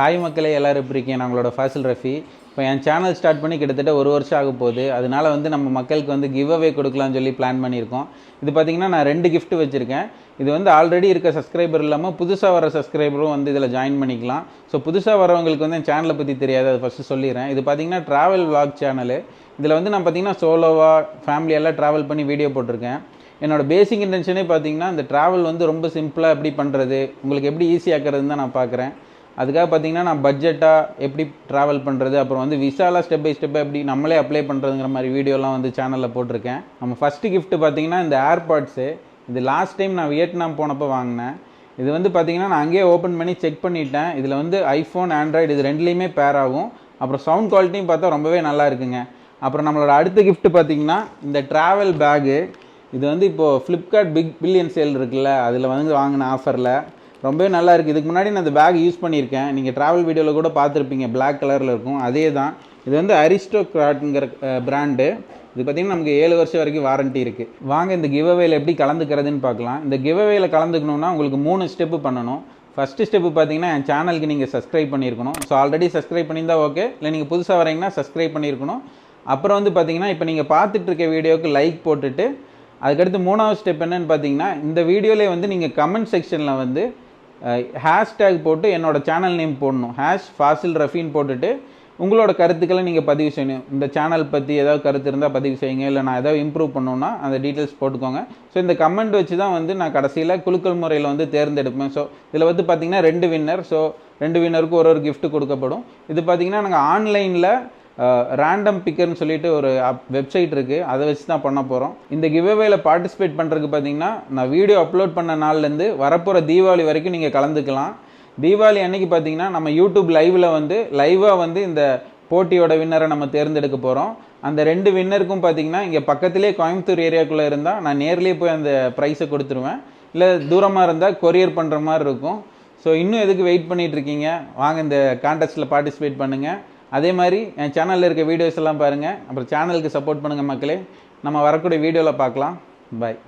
Hi மக்களே எல்லோரும் எப்படி இருக்கீங்க? நான் ஃபாசில் ரஃபி. இப்போ என் சேனல் ஸ்டார்ட் பண்ணி கிட்டத்தட்ட ஒரு வருஷம் ஆக போகுது. அதனால வந்து நம்ம மக்களுக்கு வந்து கிவ் அவே கொடுக்கலாம்னு சொல்லி பிளான் பண்ணியிருக்கோம். இது பார்த்தீங்கன்னா நான் ரெண்டு கிஃப்ட் வச்சுருக்கேன். இது வந்து ஆல்ரெடி இருக்க சப்ஸ்கிரைபர் இல்லாமல் புதுசாக வர சப்ஸ்கிரைபரும் வந்து இதில் ஜாயின் பண்ணிக்கலாம். ஸோ புதுசாக வரவங்களுக்கு வந்து என் சேனலை பற்றி தெரியாது. அதை ஃபஸ்ட்டு சொல்லிடுறேன். இது பார்த்தீங்கன்னா ட்ராவல் விளாக் சேனலு இதில் வந்து நான் பார்த்தீங்கன்னா சோலோவாக ஃபேமிலியெல்லாம் ட்ராவல் பண்ணி வீடியோ போட்டிருக்கேன். என்னோட பேசிக் இன்டென்ஷனே பார்த்தீங்கன்னா இந்த ட்ராவல் வந்து ரொம்ப சிம்பிளாக எப்படி பண்ணுறது உங்களுக்கு எப்படி ஈஸியாக்குறதுன்னு தான் நான் பார்க்குறேன் அதுக்காக பார்த்தீங்கன்னா நான் பட்ஜெட்டாக எப்படி ட்ராவல் பண்ணுறது அப்புறம் வந்து விசாலாக ஸ்டெப் பை ஸ்டெப்பாக எப்படி நம்மளே அப்ளை பண்ணுறதுங்கிற மாதிரி வீடியோலாம் வந்து சேனலில் போட்டிருக்கேன். நம்ம ஃபஸ்ட்டு கிஃப்ட்டு பார்த்தீங்கன்னா இந்த ஏர்பாட்ஸு இது லாஸ்ட் டைம் நான் வியட்நாம் போனப்போ வாங்கினேன். இது வந்து பார்த்தீங்கன்னா நான் அங்கேயே ஓப்பன் பண்ணி செக் பண்ணிட்டேன். இதில் வந்து ஐஃபோன் ஆண்ட்ராய்டு இது ரெண்டுலேயுமே பேர் ஆகும். அப்புறம் சவுண்ட் குவாலிட்டியும் பார்த்தா ரொம்பவே நல்லா இருக்குங்க. அப்புறம் நம்மளோட அடுத்த கிஃப்ட்டு பார்த்தீங்கன்னா இந்த ட்ராவல் பேகு இது வந்து இப்போது ஃப்ளிப்கார்ட் பிக் பில்லியன் சேல் இருக்குல்ல அதில் வந்து வாங்கின ஆஃபரில் ரொம்பவே நல்லா இருக்குது இதுக்கு முன்னாடி நான் இந்த பேக் யூஸ் பண்ணியிருக்கேன். நீங்கள் ட்ராவல் வீடியோவில் கூட பார்த்துருப்பீங்க. பிளாக் கலரில் இருக்கும். அதே தான். இது வந்து அரிஸ்டோக்ராட்ங்கிற பிராண்டு இது பார்த்திங்கன்னா நமக்கு ஏழு வருஷம் வரைக்கும் வாரண்ட்டி இருக்குது வாங்க இந்த கிவ்அவேல எப்படி கலந்துக்கிறதுன்னு பார்க்கலாம். இந்த கிவ்அவேல கலந்துக்கணும்னா உங்களுக்கு மூணு ஸ்டெப்பு பண்ணணும். ஃபஸ்ட்டு ஸ்டெப்பு பார்த்தீங்கன்னா என் சேனலுக்கு நீங்கள் சப்ஸ்கிரைப் பண்ணியிருக்கணும். ஸோ ஆல்ரெடி சப்ஸ்கிரைப் பண்ணியிருந்தா ஓகே இல்லை நீங்கள் புதுசாக வரீங்கன்னா சப்ஸ்கிரைப் பண்ணியிருக்கணும். அப்புறம் வந்து பார்த்தீங்கன்னா இப்போ நீங்கள் பார்த்துட்டு இருக்க வீடியோவுக்கு லைக் போட்டுட்டு அதுக்கடுத்து மூணாவது ஸ்டெப் என்னென்னு பார்த்தீங்கன்னா இந்த வீடியோவிலே வந்து நீங்கள் கமெண்ட் செக்ஷனில் வந்து ஹேஷ்டேக் போட்டு என்னோடய சேனல் நேம் போடணும். ஹேஷ் ஃபாசில் ரஃபின்னு போட்டுட்டு உங்களோட கருத்துக்களை நீங்கள் பதிவு செய்யணும். இந்த சேனல் பற்றி ஏதாவது கருத்து இருந்தால் பதிவு செய்யுங்க. இல்லை நான் ஏதாவது இம்ப்ரூவ் பண்ணணும்னா அந்த டீட்டெயில்ஸ் போட்டுக்கோங்க. ஸோ இந்த கமெண்ட் வச்சு தான் வந்து நான் கடைசியில் குலுக்கல் முறையில் வந்து தேர்ந்தெடுப்பேன். ஸோ இதில் வந்து பார்த்தீங்கன்னா ரெண்டு வின்னர் ஸோ ரெண்டு வின்னருக்கும் ஒரு ஒரு கிஃப்ட் கொடுக்கப்படும். இது பார்த்தீங்கன்னா நாங்கள் ஆன்லைனில் ரேண்டம் பிக்கர்னு சொல்லிட்டு ஒரு வெப்சைட் இருக்குது அதை வச்சு தான் பண்ண போகிறோம் இந்த கிவ்அவேல பார்ட்டிசிபேட் பண்ணுறதுக்கு பார்த்தீங்கன்னா நான் வீடியோ அப்லோட் பண்ண நாள்லேருந்து வரப்போகிற தீபாவளி வரைக்கும் நீங்கள் கலந்துக்கலாம். தீபாவளி அன்னைக்கு பார்த்தீங்கன்னா நம்ம யூடியூப் லைவில் வந்து லைவாக வந்து இந்த போட்டியோட வின்னரை நம்ம தேர்ந்தெடுக்க போகிறோம் அந்த ரெண்டு வின்னருக்கும் பார்த்தீங்கன்னா இங்கே பக்கத்துலேயே கோயம்புத்தூர் ஏரியாக்குள்ளே இருந்தால் நான் நேர்லேயே போய் அந்த ப்ரைஸை கொடுத்துருவேன். இல்லை தூரமாக இருந்தால் கொரியர் பண்ணுற மாதிரி இருக்கும். ஸோ இன்னும் எதுக்கு வெயிட் பண்ணிகிட்ருக்கீங்க இருக்கீங்க? வாங்க இந்த கான்டெஸ்ட்டில் பார்ட்டிசிபேட் பண்ணுங்கள் அதே மாதிரி என் சேனலில் இருக்க வீடியோஸ் எல்லாம் பாருங்கள் அப்புறம் சேனலுக்கு சப்போர்ட் பண்ணுங்கள் மக்களே. நம்ம வரக்கூடிய வீடியோவில் பார்க்கலாம். பாய்